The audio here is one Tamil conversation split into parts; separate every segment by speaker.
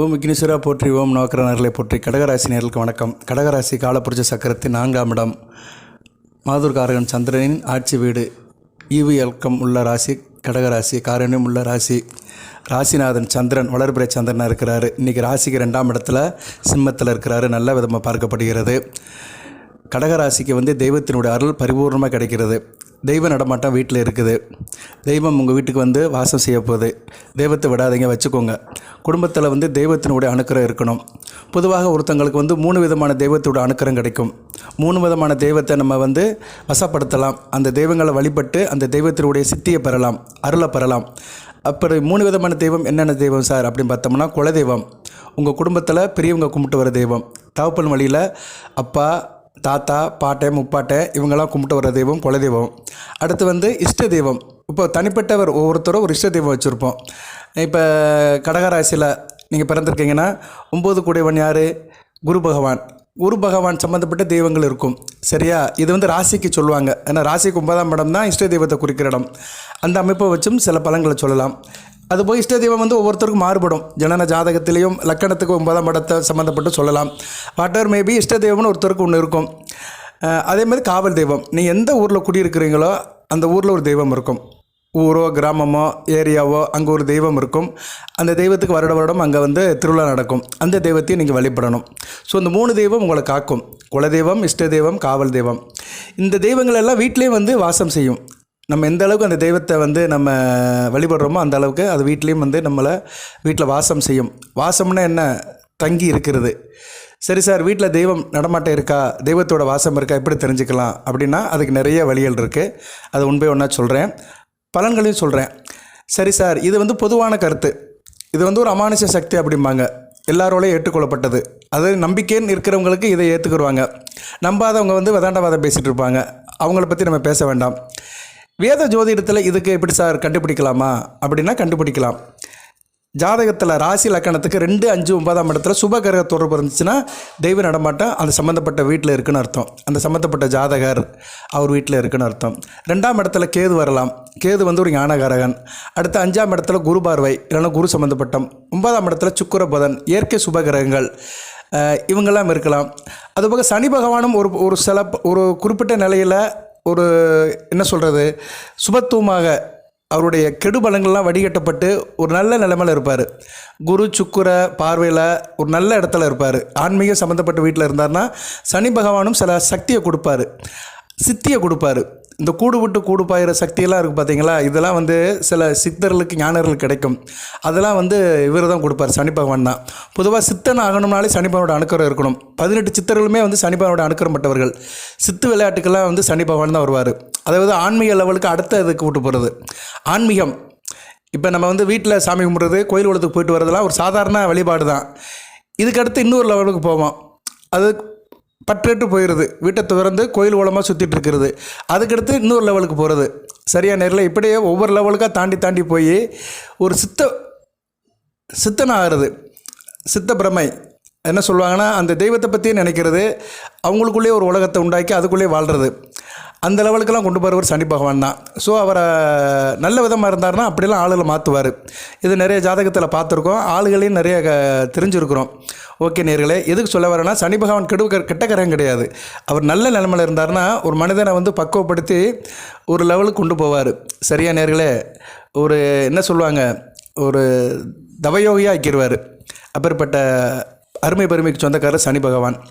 Speaker 1: ஓம் விக்னேஸ்வரா போற்றி ஓம் நவக்கரனர்களை போற்றி. கடகராசி நேர்களுக்கு வணக்கம். கடகராசி காலப்புரட்சி சக்கரத்தின் நான்காம் இடம். மாதுர்காரகன் சந்திரனின் ஆட்சி வீடு. ஈவு இயக்கம் உள்ள ராசி கடகராசி காரணியம் உள்ள ராசி. ராசிநாதன் சந்திரன் வளர்பிறை சந்திரனாக இருக்கிறாரு. இன்றைக்கி ராசிக்கு ரெண்டாம் இடத்துல சிம்மத்தில் இருக்கிறாரு. நல்ல விதமாக பார்க்கப்படுகிறது. கடகராசிக்கு வந்து தெய்வத்தினுடைய அருள் பரிபூர்ணமாக கிடைக்கிறது. தெய்வ நடமாட்டம் வீட்டில் இருக்குது. தெய்வம் உங்கள் வீட்டுக்கு வந்து வாசம் செய்ய போகுது. தெய்வத்தை விடாதீங்க வச்சுக்கோங்க. குடும்பத்தில் வந்து தெய்வத்தினுடைய அணுக்கரம் இருக்கணும். பொதுவாக ஒருத்தங்களுக்கு வந்து மூணு விதமான தெய்வத்தோட அணுக்கரம் கிடைக்கும். மூணு விதமான தெய்வத்தை நம்ம வந்து வசப்படுத்தலாம். அந்த தெய்வங்களை வழிபட்டு அந்த தெய்வத்தினுடைய சித்தியை பெறலாம் அருளை பெறலாம். அப்புறம் மூணு விதமான தெய்வம் என்னென்ன தெய்வம் சார் அப்படின்னு பார்த்தோம்னா குலதெய்வம். உங்கள் குடும்பத்தில் பெரியவங்க கும்பிட்டு வர தெய்வம். தகப்பன் வழியில் அப்பா தாத்தா பாட்டை முப்பாட்டை இவங்கெல்லாம் கும்பிட்டு வர தெய்வம் குலதெய்வம் அடுத்து வந்து இஷ்ட தெய்வம். இப்போ தனிப்பட்டவர் ஒவ்வொருத்தரும் ஒரு இஷ்ட தெய்வம் வச்சுருப்போம். இப்போ கடகராசியில் நீங்கள் பிறந்திருக்கீங்கன்னா ஒம்பது கூடையவன் யார்? குரு பகவான். குரு பகவான் சம்மந்தப்பட்ட தெய்வங்கள் இருக்கும். சரியா? இது வந்து ராசிக்கு சொல்லுவாங்க. ஏன்னா ராசிக்கு ஒன்பதாம் இடம் தான் இஷ்ட தெய்வத்தை குறிக்கிற இடம். அந்த அமைப்பை வச்சும் சில பலங்களை சொல்லலாம். அதுபோல் இஷ்ட தெய்வம் வந்து ஒவ்வொருத்தருக்கும் மாறுபடும். ஜனன ஜாதகத்திலையும் லக்கணத்துக்கு ஒன்பதாம் இடத்தை சம்மந்தப்பட்டு சொல்லலாம். வாட் வாட்டர் மேபி இஷ்ட தெய்வம்னு ஒருத்தருக்கு ஒன்று இருக்கும். அதே மாதிரி காவல் தெய்வம். நீ எந்த ஊரில் குடியிருக்கிறீங்களோ அந்த ஊரில் ஒரு தெய்வம் இருக்கும். ஊரோ கிராமமோ ஏரியாவோ அங்கே ஒரு தெய்வம் இருக்கும். அந்த தெய்வத்துக்கு வருட வருடம் அங்கே வந்து திருவிழா நடக்கும். அந்த தெய்வத்தையும் நீங்கள் வழிபடணும். ஸோ இந்த மூணு தெய்வம் உங்களை காக்கும். குலதெய்வம் இஷ்ட தெய்வம் காவல் தெய்வம். இந்த தெய்வங்கள் எல்லாம் வீட்டிலேயே வந்து வாசம் செய்யும். நம்ம எந்த அளவுக்கு அந்த தெய்வத்தை வந்து நம்ம வழிபடுறோமோ அந்த அளவுக்கு அது வீட்லேயும் வந்து நம்மளை வீட்டில் வாசம் செய்யும். வாசம்னா என்ன? தங்கி இருக்கிறது. சரி சார் வீட்டில் தெய்வம் நடமாட்டம் இருக்கா? தெய்வத்தோட வாசம் இருக்கா? எப்படி தெரிஞ்சுக்கலாம்? அப்படின்னா அதுக்கு நிறைய வழிகள் இருக்குது அது உண்மை ஒன்றா சொல்கிறேன் பலன்களையும் சொல்கிறேன் சரி சார் இது வந்து பொதுவான கருத்து. இது வந்து ஒரு அமானுஷ சக்தி அப்படிம்பாங்க. எல்லாரோடையும் ஏற்றுக்கொள்ளப்பட்டது. அது நம்பிக்கைன்னு இருக்கிறவங்களுக்கு இதை ஏற்றுக்குருவாங்க நம்பாதவங்க வந்து வேதாண்டவாதம் பேசிகிட்டு இருப்பாங்க. அவங்கள பற்றி நம்ம பேச வேண்டாம். வேத ஜோதிடத்தில் இதுக்கு எப்படி சார் கண்டுபிடிக்கலாமா? அப்படின்னா கண்டுபிடிக்கலாம். ஜாதகத்தில் ராசி லக்கணத்துக்கு ரெண்டு அஞ்சு ஒன்பதாம் இடத்துல சுப கிரக தொடர்பு இருந்துச்சுன்னா தெய்வ நடமாட்டம் அந்த சம்மந்தப்பட்ட வீட்டில் இருக்குன்னு அர்த்தம். அந்த சம்மந்தப்பட்ட ஜாதகர் அவர் வீட்டில் இருக்குன்னு அர்த்தம். ரெண்டாம் இடத்துல கேது வரலாம். கேது வந்து ஒரு ஞானகாரகன். அடுத்து அஞ்சாம் இடத்துல குரு பார்வை இல்லைன்னா குரு சம்மந்தப்பட்டம் ஒன்பதாம் இடத்துல சுக்கர புதன் இயற்கை சுப கிரகங்கள் இவங்கெல்லாம் இருக்கலாம். அதுபோக சனி பகவானும் ஒரு ஒரு சில ஒரு குறிப்பிட்ட நிலையில் ஒரு என்ன சொல்கிறது சுபத்துவமாக அவருடைய கெடுபலங்கள்லாம் வடிகட்டப்பட்டு ஒரு நல்ல நிலைமையில் இருப்பார். குரு சுக்குர பார்வையில் ஒரு நல்ல இடத்துல இருப்பார். ஆன்மீக சம்மந்தப்பட்ட வீட்டில் இருந்தார்னா சனி பகவானும் சில சக்தியை கொடுப்பாரு. சித்தியை கொடுப்பாரு. இந்த கூடு விட்டு கூடு பாயிற சக்தியெல்லாம் இருக்குது பார்த்தீங்களா இதெல்லாம் வந்து சில சித்தர்களுக்கு ஞானர்களுக்கு கிடைக்கும். அதெல்லாம் வந்து இவர் தான் கொடுப்பார் சனி பகவான் தான். பொதுவாக சித்தன் ஆகணும்னாலே சனி பகவானோட அணுக்கரம் இருக்கணும். பதினெட்டு சித்தர்களுமே வந்து சனி பகவானோட அணுக்கரப்பட்டவர்கள் சித்து விளையாட்டுக்கெல்லாம் வந்து சனி பகவான் தான் வருவார். அதாவது ஆன்மீக லெவலுக்கு அடுத்த இதுக்கு விட்டு போகிறது ஆன்மீகம். இப்போ நம்ம வந்து வீட்டில் சாமி கும்பிட்றது கோயில் குளத்துக்கு போயிட்டு வரதெல்லாம் ஒரு சாதாரண வழிபாடு தான் இதுக்கு அடுத்து இன்னொரு லெவலுக்கு போவோம். அது பற்றேட்டு போயிடுது வீட்டை திறந்து கோயில் ஓலமாக சுற்றிட்டு இருக்கிறது. அதுக்கடுத்து இன்னொரு லெவலுக்கு போகிறது சரியா நேரில்? இப்படியே ஒவ்வொரு லெவலுக்காக தாண்டி தாண்டி போய் ஒரு சித்த சித்தன் ஆகிறது சித்த பிரமை. என்ன சொல்லுவாங்கன்னா அந்த தெய்வத்தை பற்றியே நினைக்கிறது அவங்களுக்குள்ளேயே ஒரு உலகத்தை உண்டாக்கி அதுக்குள்ளேயே வாழ்கிறது அந்த லெவலுக்கெல்லாம் கொண்டு போகிறவர் சனி பகவான் தான். ஸோ அவரை நல்ல விதமாக இருந்தாருன்னா அப்படிலாம் ஆளுகளை மாற்றுவார் இது நிறைய ஜாதகத்தில் பார்த்துருக்கோம். ஆளுகளையும் நிறைய க- தெரிஞ்சிருக்கிறோம். ஓகே நேர்களே எதுக்கு சொல்ல வரேன்னா சனி பகவான் கெடு கெட்டக்கரம் கிடையாது. அவர் நல்ல நிலமையில் இருந்தாருன்னா ஒரு மனிதனை வந்து பக்குவப்படுத்தி ஒரு லெவலுக்கு கொண்டு போவார். சரியா நேர்களே? ஒரு என்ன சொல்லுவாங்க? ஒரு தவயோகியாக ஆக்கிடுவார் அப்பேற்பட்ட அருமை பெருமைக்கு சொந்தக்காரர் சனி பகவான்.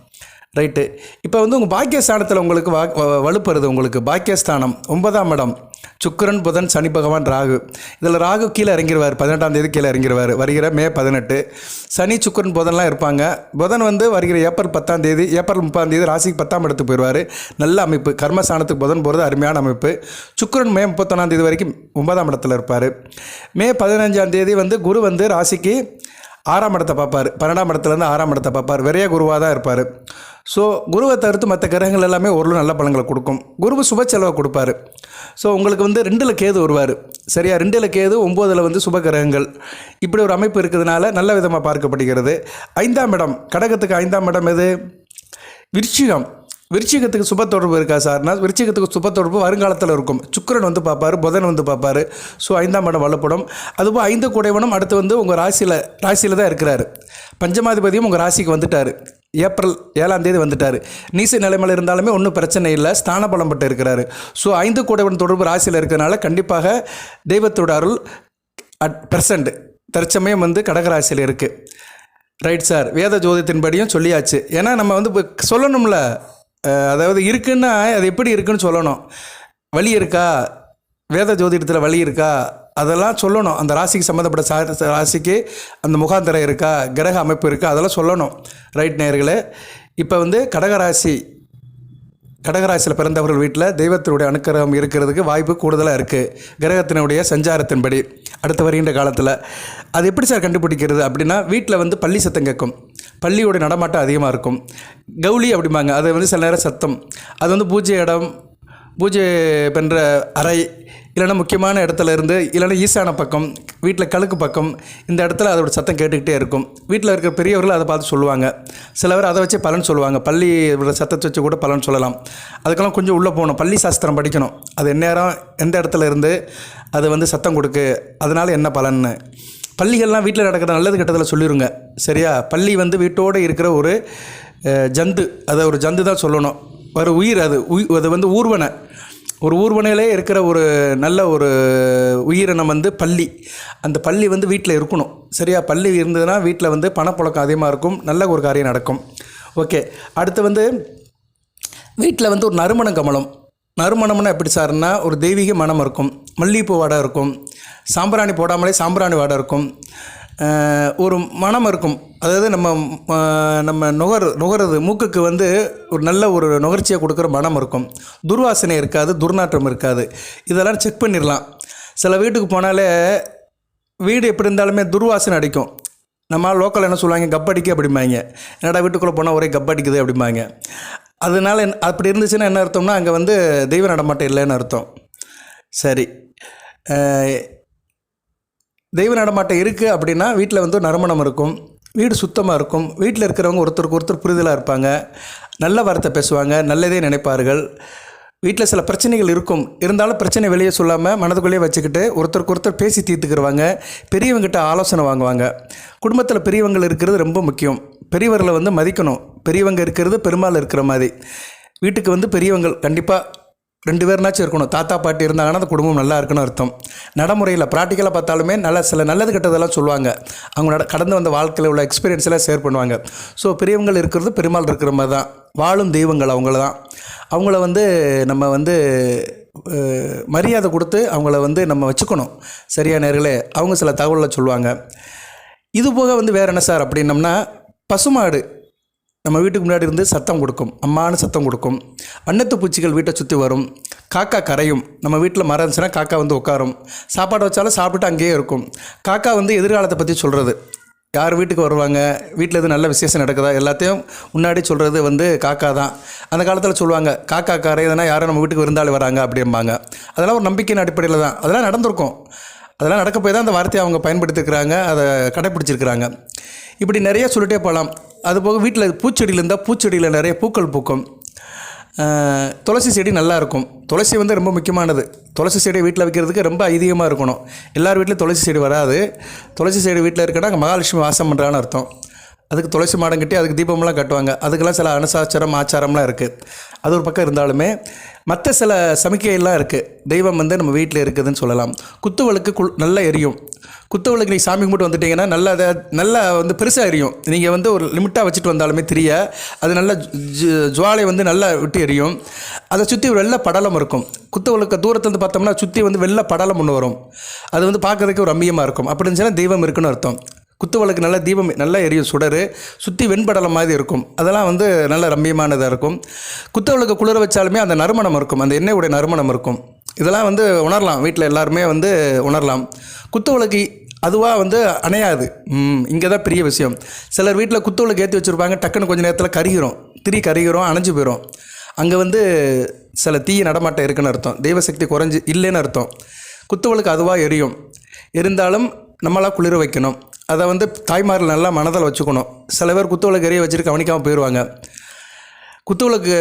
Speaker 1: ரைட்டு இப்போ வந்து உங்கள் பாக்கியஸ்தானத்தில் உங்களுக்கு வா வ- உங்களுக்கு. பாக்கியஸ்தானம். ஒன்பதாம் இடம். சுக்கிரன் புதன் சனி பகவான் ராகு. இதில் ராகு கீழே இறங்கிடுவார் பதினெட்டாம் தேதி கீழே இறங்கிடுவார் வருகிற மே பதினெட்டு. சனி சுக்கரன் புதன்லாம் இருப்பாங்க. புதன் வந்து வருகிற ஏப்ரல் பத்தாம் தேதி ஏப்ரல் முப்பதாம் தேதி ராசிக்கு பத்தாம் இடத்துக்கு போயிடுவார். நல்ல அமைப்பு. கர்மஸ்தானத்துக்கு புதன் போகிறது அருமையான அமைப்பு. சுக்கிரன் மே முப்பத்தொன்னாம் தேதி வரைக்கும் ஒன்பதாம் இடத்துல இருப்பார். மே பதினஞ்சாம் தேதி வந்து குரு வந்து ராசிக்கு ஆறாம் இடத்தை பார்ப்பார். பன்னெண்டாம் இடத்துலேருந்து ஆறாம் இடத்தை பார்ப்பார். விரைய குருவாக தான் இருப்பார். ஸோ குருவை தவிர்த்து மற்ற கிரகங்கள் எல்லாமே ஓரளவு நல்ல பலன்களை கொடுக்கும். குருவு சுப செலவை கொடுப்பாரு. ஸோ உங்களுக்கு வந்து ரெண்டில் கேது வருவார். சரியா? ரெண்டில் கேது ஒம்போதில் வந்து சுப கிரகங்கள். இப்படி ஒரு அமைப்பு இருக்கிறதுனால நல்ல விதமாக பார்க்கப்படுகிறது. ஐந்தாம் இடம். கடகத்துக்கு ஐந்தாம் இடம் எது? விருச்சிகம். விருச்சிகத்துக்கு சுப தொடர்பு இருக்கா சார்னா விருச்சிகத்துக்கு சுப தொடர்பு வருங்காலத்தில் இருக்கும். சுக்கிரன் வந்து பார்ப்பாரு புதன் வந்து பார்ப்பாரு. ஸோ ஐந்தாம் இடம் வல்லப்படும் அதுபோல் ஐந்து குடைவனும் அடுத்து வந்து உங்கள் ராசியில் ராசியில் தான் இருக்கிறாரு. பஞ்சமாதிபதியும் உங்கள் ராசிக்கு வந்துட்டார். ஏப்ரல் ஏழாம் தேதி வந்துட்டார். நீச நிலைமையில் இருந்தாலுமே ஒன்றும் பிரச்சனை இல்லை. ஸ்தான பலம் பட்டு இருக்கிறாரு. ஸோ ஐந்து குடைவன் தொடர்பு ராசியில் இருக்கிறனால கண்டிப்பாக தெய்வத்தோட அருள் அட் ப்ரெசண்ட் தற்சமயம் வந்து கடகராசியில் இருக்குது ரைட் சார் வேத ஜோதியத்தின்படியும் சொல்லியாச்சு. ஏன்னா நம்ம வந்து சொல்லணும்ல. அதாவது இருக்குன்னா அது எப்படி இருக்குன்னு சொல்லணும். வழி இருக்கா? வேத ஜோதிடத்தில் வழி இருக்கா? அதெல்லாம் சொல்லணும். அந்த ராசிக்கு சம்மந்தப்பட்ட சா ராசிக்கு அந்த முகாந்திரம் இருக்கா? கிரக அமைப்பு இருக்கா? அதெல்லாம் சொல்லணும். ரைட் நேயர்களே இப்போ வந்து கடகராசி கடகராசியில் பிறந்தவர்கள் வீட்டில் தெய்வத்தினுடைய அனுக்கிரகம் இருக்கிறதுக்கு வாய்ப்பு கூடுதலாக இருக்குது கிரகத்தினுடைய சஞ்சாரத்தின்படி அடுத்து வருகின்ற காலத்தில். அது எப்படி சார் கண்டுபிடிக்கிறது அப்படின்னா வீட்டில் வந்து பள்ளி சத்தம் கேட்கும். பள்ளியோட நடமாட்டம் அதிகமாக இருக்கும். கவுளி அப்படிம்பாங்க. அது வந்து சில நேரம் சத்தம். அது வந்து பூஜை இடம் பூஜை பண்ணுற அறை இல்லைன்னா முக்கியமான இடத்துல இருந்து இல்லைன்னா ஈசான பக்கம் வீட்டில் கழுக்கு பக்கம் இந்த இடத்துல அதோட சத்தம் கேட்டுக்கிட்டே இருக்கும். வீட்டில் இருக்கிற பெரியவர்கள் அதை பார்த்து சொல்லுவாங்க. சிலவர் அதை வச்சு பலன் சொல்லுவாங்க. பள்ளி சத்தத்தை வச்சு கூட பலன் சொல்லலாம். அதுக்கெல்லாம் கொஞ்சம் உள்ளே போகணும். பள்ளி சாஸ்திரம் படிக்கணும். அது எந்நேரம் எந்த இடத்துல இருந்து அது வந்து சத்தம் கொடுக்கு அதனால் என்ன பலன்னு. பள்ளிகள்லாம் வீட்டில் நடக்கிற நல்லது கெட்டதில் சொல்லிடுங்க சரியா? பள்ளி வந்து வீட்டோடு இருக்கிற ஒரு ஜந்து. அதை ஒரு ஜந்து தான் சொல்லணும். ஒரு உயிர் அது. உய் அது வந்து ஊர்வனை. ஒரு ஊர்வனையிலே இருக்கிற ஒரு நல்ல ஒரு உயிரினம் வந்து பள்ளி. அந்த பள்ளி வந்து வீட்டில் இருக்கணும். சரியா? பள்ளி இருந்ததுன்னா வீட்டில் வந்து பணப்புழக்கம் அதிகமாக இருக்கும். நல்ல ஒரு காரியம் நடக்கும். ஓகே. அடுத்து வந்து வீட்டில் வந்து ஒரு நறுமணம் கமலம். நறுமணம்னா எப்படி சார்னா ஒரு தெய்வீக மனம் இருக்கும். மல்லிகைப்பூ வாடை இருக்கும். சாம்பிராணி போடாமலே சாம்பிராணி வாடை இருக்கும். ஒரு மனம் இருக்கும். அதாவது நம்ம நம்ம நுகர் நுகர்றது மூக்குக்கு வந்து ஒரு நல்ல ஒரு நுகர்ச்சியை கொடுக்குற மனம் இருக்கும். துர்வாசனை இருக்காது துர்நாற்றம் இருக்காது. இதெல்லாம் செக் பண்ணிடலாம். சில வீட்டுக்கு போனாலே வீடு எப்படி இருந்தாலுமே துர்வாசனை அடிக்கும். நம்ம லோக்கல் என்ன சொல்லுவாங்க? கப்படிக்கு அப்படிம்பாங்க. என்னடா வீட்டுக்குள்ளே போனால் ஒரே கப்படிக்குது அப்படிம்பாங்க. அதனால என்ன- அப்படி இருந்துச்சுன்னா என்ன அர்த்தம்னா அங்கே வந்து தெய்வ நடமாட்டம் இல்லைன்னு அர்த்தம். சரி. தெய்வ நடமாட்டம் இருக்குது அப்படின்னா வீட்டில் வந்து நறுமணம் இருக்கும். வீடு சுத்தமாக இருக்கும். வீட்டில் இருக்கிறவங்க ஒருத்தருக்கு ஒருத்தர் புரிதலாக இருப்பாங்க. நல்ல வார்த்தை பேசுவாங்க. நல்லதே நினைப்பார்கள். வீட்டில் சில பிரச்சனைகள் இருக்கும். இருந்தாலும் பிரச்சனை வெளியே சொல்லாமல் மனதுக்குள்ளேயே வச்சுக்கிட்டு ஒருத்தருக்கு ஒருத்தர் பேசி தீர்த்துக்கிடுவாங்க பெரியவங்ககிட்ட ஆலோசனை வாங்குவாங்க. குடும்பத்தில் பெரியவங்கள் இருக்கிறது ரொம்ப முக்கியம். பெரியவர்களை வந்து மதிக்கணும். பெரியவங்க இருக்கிறது பெருமாள் இருக்கிற மாதிரி. வீட்டுக்கு வந்து பெரியவங்கள் கண்டிப்பாக ரெண்டு பேர்னாச்சும் இருக்கணும். தாத்தா பாட்டி இருந்தாங்கன்னா அந்த குடும்பம் நல்லா இருக்குன்னு அர்த்தம். நடைமுறையில் ப்ராக்டிக்கலாக பார்த்தாலுமே நல்ல சில நல்லது கெட்டதெல்லாம் சொல்லுவாங்க. அவங்க நட கடந்து வந்த வாழ்க்கையில் உள்ள எக்ஸ்பீரியன்ஸ் எல்லாம் ஷேர் பண்ணுவாங்க. ஸோ பெரியவங்கள் இருக்கிறது பெருமாள் இருக்கிற மாதிரி தான். வாழும் தெய்வங்கள் அவங்கள தான். அவங்கள வந்து நம்ம வந்து மரியாதை கொடுத்து அவங்கள வந்து நம்ம வச்சுக்கணும். சரியா நேர்களே? அவங்க சில தகவலில் சொல்லுவாங்க. இது போக வந்து வேறு என்ன சார்? அப்படின்னம்னா பசுமாடு. நம்ம வீட்டுக்கு முன்னாடி இருந்து சத்தம் கொடுக்கும். அம்மானு சத்தம் கொடுக்கும். வண்ணத்து பூச்சிகள் வீட்டை சுற்றி வரும். காக்கா கரையும். நம்ம வீட்டில் மரம் இருந்துச்சுன்னா காக்கா வந்து உட்காரும். சாப்பாடு வச்சாலும் சாப்பிட்டு அங்கேயே இருக்கும். காக்கா வந்து எதிர்காலத்தை பற்றி சொல்கிறது யார் வீட்டுக்கு வருவாங்க? வீட்டில் எது நல்ல விசேஷம் நடக்குதா? எல்லாத்தையும் முன்னாடி சொல்கிறது வந்து காக்கா தான். அந்த காலத்தில் சொல்லுவாங்க காக்கா கரையுதுன்னா யாரும் நம்ம வீட்டுக்கு விருந்தாளி வராங்க அப்படிம்பாங்க. அதெல்லாம் ஒரு நம்பிக்கையின் அடிப்படையில் தான். அதெல்லாம் நடந்திருக்கும். அதெல்லாம் நடக்க போய் தான் அந்த வார்த்தையை அவங்க பயன்படுத்திருக்கிறாங்க அதை கடைப்பிடிச்சிருக்கிறாங்க. இப்படி நிறைய சொல்லிட்டே போகலாம். அதுபோக வீட்டில் பூச்செடியில் இருந்தால் பூச்செடியில் நிறைய பூக்கள் பூக்கும். துளசி செடி நல்லாயிருக்கும் துளசி வந்து ரொம்ப முக்கியமானது. துளசி செடி வீட்டில் வைக்கிறதுக்கு ரொம்ப ஐதீகமாக இருக்கணும். எல்லார் வீட்லையும் துளசி செடி வராது. துளசி செடி வீட்டில் இருக்கனா அங்கே மகாலட்சுமி வாசம் பண்ணுறான்னு அர்த்தம். அதுக்கு துளசி மாடம் கட்டி அதுக்கு தீபம்லாம் கட்டுவாங்க. அதுக்கெல்லாம் சில அனுசாச்சாரம் ஆச்சாரம்லாம் இருக்குது அது ஒரு பக்கம் இருந்தாலுமே மற்ற சில சமிக்கையெல்லாம் இருக்குது தெய்வம் வந்து நம்ம வீட்டில் இருக்குதுன்னு சொல்லலாம். குத்துவளுக்கு குள் நல்லா எரியும். குத்துவளுக்கு நீங்கள் சாமி கும்பிட்டு வந்துட்டிங்கன்னா நல்லா அதை நல்லா வந்து பெருசாக எரியும். நீங்கள் வந்து ஒரு லிமிட்டாக வச்சுட்டு வந்தாலுமே தெரிய அது நல்லா ஜு- ஜுவாலை வந்து நல்லா விட்டு எரியும். அதை சுற்றி ஒரு வெள்ளை படலம் இருக்கும். குத்துவளுக்கு தூரத்துலேருந்து பார்த்தோம்னா சுற்றி வந்து வெள்ளை படலம் ஒன்று வரும். அது வந்து பார்க்குறதுக்கு ஒரு ரம்மியமாக இருக்கும். அப்படி இருந்துச்சுன்னா தெய்வம் இருக்குன்னு அர்த்தம். குத்து விளக்கு நல்லா தீபம் நல்லா எரியும் சுடர் சுற்றி வெண்படலம் மாதிரி இருக்கும். அதெல்லாம் வந்து நல்ல ரம்மியமானதாக இருக்கும். குத்து விளக்கு குளிர வச்சாலுமே அந்த நறுமணம் இருக்கும். அந்த எண்ணெயுடைய நறுமணம் இருக்கும். இதெல்லாம் வந்து உணரலாம். வீட்டில் எல்லாருமே வந்து உணரலாம். குத்து விளக்கு அதுவாக வந்து அணையாது. இங்கே தான் பெரிய விஷயம். சிலர் வீட்டில் குத்து விளக்கு ஏற்றி வச்சுருப்பாங்க. டக்குன்னு கொஞ்சம் நேரத்தில் கருகிறோம் திரி கருகிறோம் அணைஞ்சு போயிடும் அங்கே வந்து சில தீய நடமாட்டம் இருக்குன்னு அர்த்தம். தெய்வசக்தி குறைஞ்சி இல்லைன்னு அர்த்தம். குத்து விளக்கு அதுவாக எரியும். இருந்தாலும் நம்மளாக குளிர வைக்கணும். அதை வந்து தாய்மார்கள் நல்லா மனதில் வச்சுக்கணும். சில பேர் குத்து விளக்கு எரிய வச்சுட்டு கவனிக்காமல் போயிடுவாங்க குத்துவிளக்கு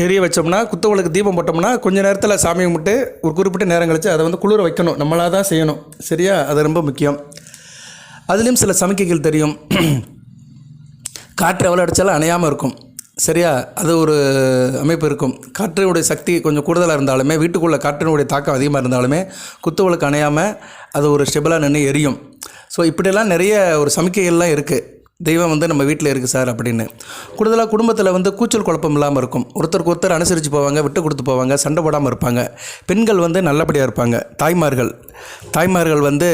Speaker 1: எரிய வச்சோம்னா குத்துவிளக்கு தீபம் போட்டோம்னா கொஞ்ச நேரத்தில் சாமி கும்பிட்டு ஒரு குறிப்பிட்ட நேரம் கழிச்சு அதை வந்து குளிர வைக்கணும். நம்மளாக தான் செய்யணும். சரியா? அது ரொம்ப முக்கியம். அதுலேயும் சில சமிக்கைகள் தெரியும். காற்று எவ்வளோ அடித்தாலும் அணையாமல் இருக்கும். சரியா? அது ஒரு அமைப்பு இருக்கும். காற்றினுடைய சக்தி கொஞ்சம் கூடுதலாக இருந்தாலுமே வீட்டுக்குள்ளே காற்றினுடைய தாக்கம் அதிகமாக இருந்தாலுமே குத்துவளுக்கு அணையாமல் அது ஒரு ஸ்டெபிளாக நின்று எரியும். ஸோ இப்படியெல்லாம் நிறைய ஒரு சமிக்கைகள்லாம் இருக்குது தெய்வம் வந்து நம்ம வீட்டில் இருக்குது சார் அப்படின்னு. கூடுதலாக குடும்பத்தில் வந்து கூச்சல் குழப்பம் இல்லாமல் இருக்கும். ஒருத்தருக்கு ஒருத்தர் அனுசரித்து போவாங்க விட்டு கொடுத்து போவாங்க சண்டை போடாமல் இருப்பாங்க. பெண்கள் வந்து நல்லபடியாக இருப்பாங்க. தாய்மார்கள். தாய்மார்கள் வந்து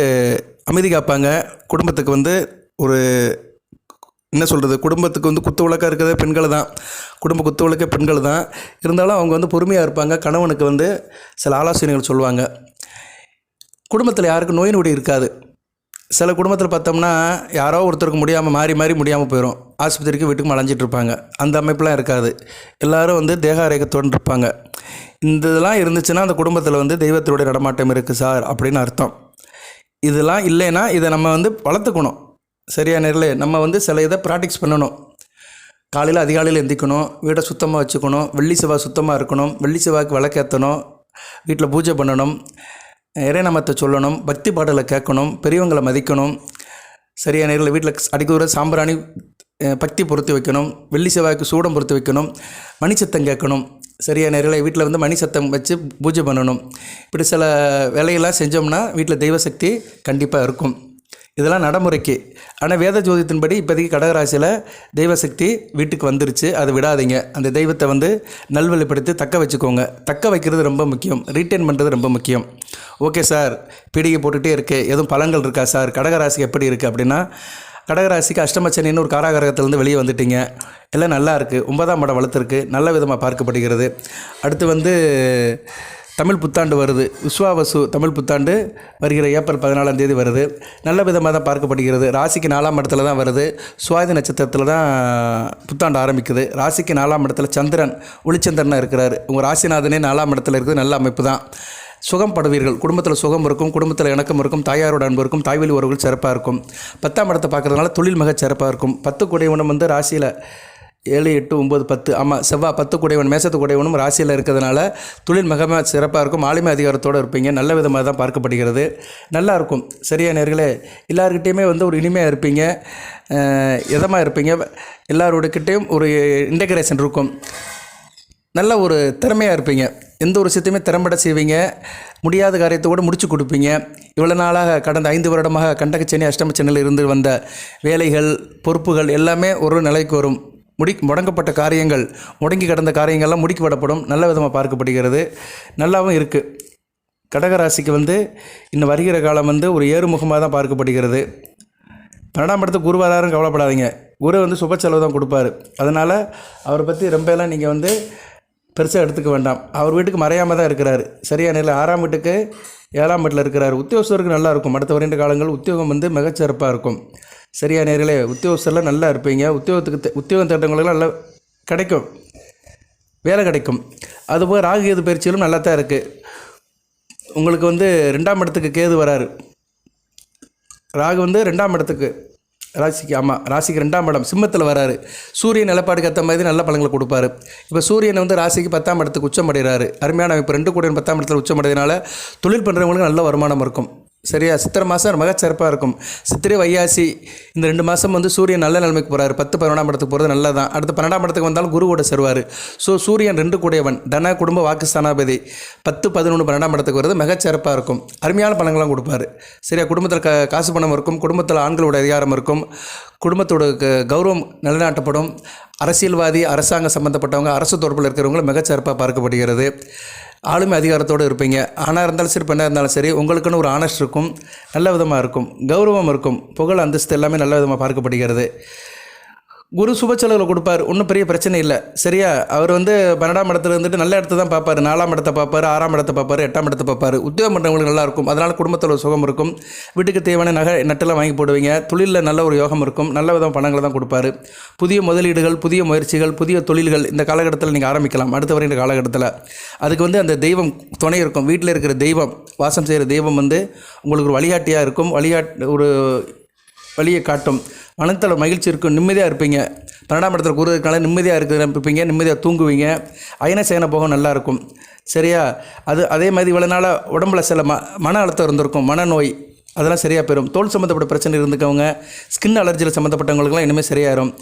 Speaker 1: அமைதி காப்பாங்க. குடும்பத்துக்கு வந்து ஒரு என்ன சொல்கிறது குடும்பத்துக்கு வந்து குத்து விளக்காக இருக்கிறதே பெண்கள் தான். குடும்ப குத்து விளக்கே பெண்கள் தான். இருந்தாலும் அவங்க வந்து பொறுமையாக இருப்பாங்க. கணவனுக்கு வந்து சில ஆலோசனைகள் சொல்லுவாங்க. குடும்பத்தில் யாருக்கும் நோய் நொடி இருக்காது. சில குடும்பத்தில் பார்த்தோம்னா யாரோ ஒருத்தருக்கு முடியாமல் மாறி மாறி முடியாமல் போயிடும் ஆஸ்பத்திரிக்கு வீட்டுக்கு அலைஞ்சிட்டு இருப்பாங்க. அந்த அமைப்புலாம் இருக்காது. எல்லோரும் வந்து தேக ஆரோக்கியத்தோடு இருப்பாங்க. இந்த இதெல்லாம் இருந்துச்சுன்னா அந்த குடும்பத்தில் வந்து தெய்வத்தினுடைய நடமாட்டம் இருக்குது சார் அப்படின்னு அர்த்தம். இதெல்லாம் இல்லைன்னா இதை நம்ம வந்து வளர்த்துக்கணும். சரியா நேரில் நம்ம வந்து சில இதை ப்ராக்டிக்ஸ் பண்ணணும். காலையில் அதிகாலையில் எந்திக்கணும் வீடை சுத்தமாக வச்சுக்கணும் வெள்ளி செவ்வாய் சுத்தமாக இருக்கணும் வெள்ளி செவ்வாய்க்கு விளக்கேற்றணும் வீட்டில் பூஜை பண்ணணும் இறைநாமத்தை சொல்லணும் பக்தி பாடலை கேட்கணும் பெரியவங்களை மதிக்கணும் சரியா நேரில் வீட்டில் அடிக்கூற சாம்பிராணி பக்தி பொருத்தி வைக்கணும் வெள்ளி செவ்வாய்க்கு சூடம் பொருத்தி வைக்கணும் மணிச்சத்தம் கேட்கணும் சரியா நேரில் வீட்டில் வந்து மணி சத்தம் வச்சு பூஜை பண்ணணும். இப்படி சில வேலையெல்லாம் செஞ்சோம்னா வீட்டில் தெய்வ சக்தி கண்டிப்பாக இருக்கும். இதெல்லாம் நடைமுறைக்கு. ஆனால் வேத ஜோதியத்தின்படி இப்போதைக்கு கடகராசியில் தெய்வசக்தி வீட்டுக்கு வந்துருச்சு. அதை விடாதீங்க. அந்த தெய்வத்தை வந்து நல்வழிப்படுத்தி தக்க வச்சுக்கோங்க. தக்க வைக்கிறது ரொம்ப முக்கியம். ரீட்டைன் பண்ணுறது ரொம்ப முக்கியம். ஓகே சார் பீடிகை போட்டுகிட்டே இருக்குது எதுவும் பழங்கள் இருக்கா சார் கடகராசி எப்படி இருக்குது அப்படின்னா கடகராசிக்கு அஷ்டமச்சனின்னு ஒரு காராகரகத்திலேருந்து வெளியே வந்துட்டீங்க. எல்லாம் நல்லா இருக்குது ஒன்பதாம் இடம் வளர்த்துருக்கு. நல்ல விதமாக பார்க்கப்படுகிறது. அடுத்து வந்து தமிழ் புத்தாண்டு வருது. விஸ்வாவசு தமிழ் புத்தாண்டு வருகிற ஏப்ரல் பதினாலாம் தேதி வருது. நல்ல விதமாக தான் பார்க்கப்படுகிறது. ராசிக்கு நாலாம் இடத்துல தான் வருது. சுவாதி நட்சத்திரத்தில் தான் புத்தாண்டு ஆரம்பிக்குது. ராசிக்கு நாலாம் இடத்துல சந்திரன் ஒளிச்சந்திரனாக இருக்கிறார். உங்கள் ராசிநாதனே நாலாம் இடத்துல இருக்குது. நல்ல அமைப்பு தான். சுகம் படுவீர்கள். குடும்பத்தில் சுகம் இருக்கும். குடும்பத்தில் இணக்கம் இருக்கும். தாயாரோட அன்பு இருக்கும். தாய்வழி உறவுகள் சிறப்பாக இருக்கும். பத்தாம் இடத்தை பார்க்கறதுனால தொழில் மிக சிறப்பாக இருக்கும். பத்து குடையவனம் வந்து ராசியில் ஏழு எட்டு ஒம்பது பத்து. ஆமாம் செவ்வாய் பத்து குடைவன் மேசத்து குடைவனும் ராசியில் இருக்கிறதுனால தொழில் மிக சிறப்பாக இருக்கும். ஆளுமை அதிகாரத்தோடு இருப்பீங்க. நல்ல விதமாக தான் பார்க்கப்படுகிறது. நல்லா இருக்கும். சரியா நேர்களே? எல்லாருக்கிட்டேயுமே வந்து ஒரு இனிமையாக இருப்பீங்க. இதமாக இருப்பீங்க. எல்லாரோடக்கிட்டேயும் ஒரு இன்டகிரேஷன் இருக்கும். நல்ல ஒரு திறமையாக இருப்பீங்க. எந்த ஒரு விஷயத்தையுமே திறம்பட செய்வீங்க. முடியாத காரியத்தை கூட முடிச்சு கொடுப்பீங்க. இவ்வளோ நாளாக கடந்த ஐந்து வருடமாக கண்டகச்சனி சென்னையில் இருந்து வந்த வேலைகள் பொறுப்புகள் எல்லாமே ஒரு நிலைக்கு வரும். முடி முடங்கப்பட்ட காரியங்கள் முடங்கி கிடந்த காரியங்கள்லாம் முடுக்கிவிடப்படும். நல்ல விதமாக பார்க்கப்படுகிறது. நல்லாவும் இருக்குது கடகராசிக்கு வந்து இன்னும் வருகிற காலம் வந்து ஒரு ஏறுமுகமாக தான் பார்க்கப்படுகிறது. பன்னெண்டாம் இடத்து குரு கவலைப்படாதீங்க. குரு வந்து சுப செலவு தான் கொடுப்பாரு. அதனால் அவரை பற்றி ரொம்ப எல்லாம் நீங்கள் வந்து பெருசாக எடுத்துக்க வேண்டாம். அவர் வீட்டுக்கு மறையாமல் தான் இருக்கிறாரு. சரியான நிலை ஆறாம் வீட்டுக்கு ஏழாம் வீட்டில் இருக்கிறார். உத்தியோகஸ்தருக்கு நல்லா இருக்கும். அடுத்த வருகின்ற காலங்கள் உத்தியோகம் வந்து மிகச்சிறப்பாக இருக்கும். சரியா நேர்களே உத்தியோகஸ்தரில் நல்லா இருப்பீங்க. உத்தியோகத்துக்கு உத்தியோகம் தேட்டங்களுக்கெல்லாம் நல்லா கிடைக்கும். வேலை கிடைக்கும். அதுபோல் ராகு கேது பயிற்சியிலும் நல்லா தான் இருக்குது உங்களுக்கு வந்து ரெண்டாம் இடத்துக்கு கேது வராரு. ராகு வந்து ரெண்டாம் இடத்துக்கு ராசிக்கு ஆமாம் ராசிக்கு ரெண்டாம் இடம் சிம்மத்தில் வராரு. சூரியன் நிலப்பாடுக்கு ஏற்ற மாதிரி நல்ல பழங்களை கொடுப்பாரு. இப்போ சூரியன் வந்து ராசிக்கு பத்தாம் இடத்துக்கு உச்சம் அடைகிறாரு. அருமையான இப்போ ரெண்டு கூட பத்தாம் இடத்துல உச்சம் அடைகிறதுனால தொழில் பண்ணுறவங்களுக்கு நல்ல வருமானம் இருக்கும். சரியா? சித்திரை மாதம் மிக சிறப்பாக இருக்கும். சித்திரை வையாசி இந்த ரெண்டு மாதம் வந்து சூரியன் நல்ல நிலைமைக்கு போகிறாரு பத்து பன்னெண்டாம் இடத்துக்கு போகிறது நல்லதான் அடுத்து பன்னெண்டாம் இடத்துக்கு வந்தாலும் குருவோட சருவார். ஸோ சூரியன் ரெண்டு கூடையவன் தன குடும்ப வாக்குஸ்தானாபதி. பத்து பதினொன்று பன்னெண்டாம் இடத்துக்கு வருது மிக சிறப்பாக இருக்கும். அருமையான பலன்கள்லாம் கொடுப்பாரு. சரியா? குடும்பத்தில் க காசு பணம் இருக்கும். குடும்பத்தில் ஆண்களோட அதிகாரம் இருக்கும். குடும்பத்தோட க- கௌரவம் நிலைநாட்டப்படும். அரசியல்வாதி அரசாங்கம் சம்மந்தப்பட்டவங்க அரசு தொடர்பில் இருக்கிறவங்களும் மிகச்சிறப்பாக பார்க்கப்படுகிறது. ஆளுமை அதிகாரத்தோடு இருப்பீங்க. ஆணாக இருந்தாலும் சரி பெண்ணாக இருந்தாலும் சரி உங்களுக்குன்னு ஒரு ஆனஸ்ட் இருக்கும் நல்ல விதமாக இருக்கும் கௌரவம் இருக்கும் புகழ் அந்தஸ்து எல்லாமே நல்ல விதமாக பார்க்கப்படுகிறது. குரு சுப செலவில் கொடுப்பார். ஒன்றும் பெரிய பிரச்சனை இல்லை. சரியா? அவர் வந்து பன்னெண்டாம் இடத்துல இருந்துட்டு நல்ல இடத்த தான் பார்ப்பார். நாலாம் இடத்தை பார்ப்பார். ஆறாம் இடத்தை பார்ப்பார். எட்டாம் இடத்தை பார்ப்பார். உத்தியோகம் பண்ணுறவங்களுக்கு நல்லா இருக்கும். அதனால் குடும்பத்தில் ஒரு சுகம் இருக்கும். வீட்டுக்கு தேவையான நகை நட்டெல்லாம் வாங்கி போடுவீங்க. தொழிலில் நல்ல ஒரு யோகம் இருக்கும். நல்ல விதம் பணங்களை தான் கொடுப்பாரு. புதிய முதலீடுகள் புதிய முயற்சிகள் புதிய தொழில்கள் இந்த காலகட்டத்தில் நீங்கள் ஆரம்பிக்கலாம். அடுத்த வருகிற காலகட்டத்தில். அதுக்கு வந்து அந்த தெய்வம் துணை இருக்கும். வீட்டில் இருக்கிற தெய்வம் வாசம் செய்கிற தெய்வம் வந்து உங்களுக்கு ஒரு வழிகாட்டியாக இருக்கும். வழிகாட் ஒரு வழியை காட்டும். மனத்தில் மகிழ்ச்சி இருக்கும். நிம்மதியாக இருப்பீங்க. பன்னெண்டாம் இடத்துல குரு இருக்கனால நிம்மதியாக இருக்கிற இருப்பீங்க நிம்மதியாக தூங்குவீங்க. அயன சேன போகம் நல்லாயிருக்கும் சரியா? அது அதே மாதிரி இவ்வளோ நாளாக உடம்புல சில ம மன அழுத்தம் இருந்திருக்கும். மனநோய் அதெல்லாம் சரியாக போயிடும் தோல் சம்மந்தப்பட்ட பிரச்சனை இருந்துக்கவங்க ஸ்கின் அலர்ஜியில் சம்மந்தப்பட்டவங்களுக்குலாம் இனிமேல் சரியாயிரும்.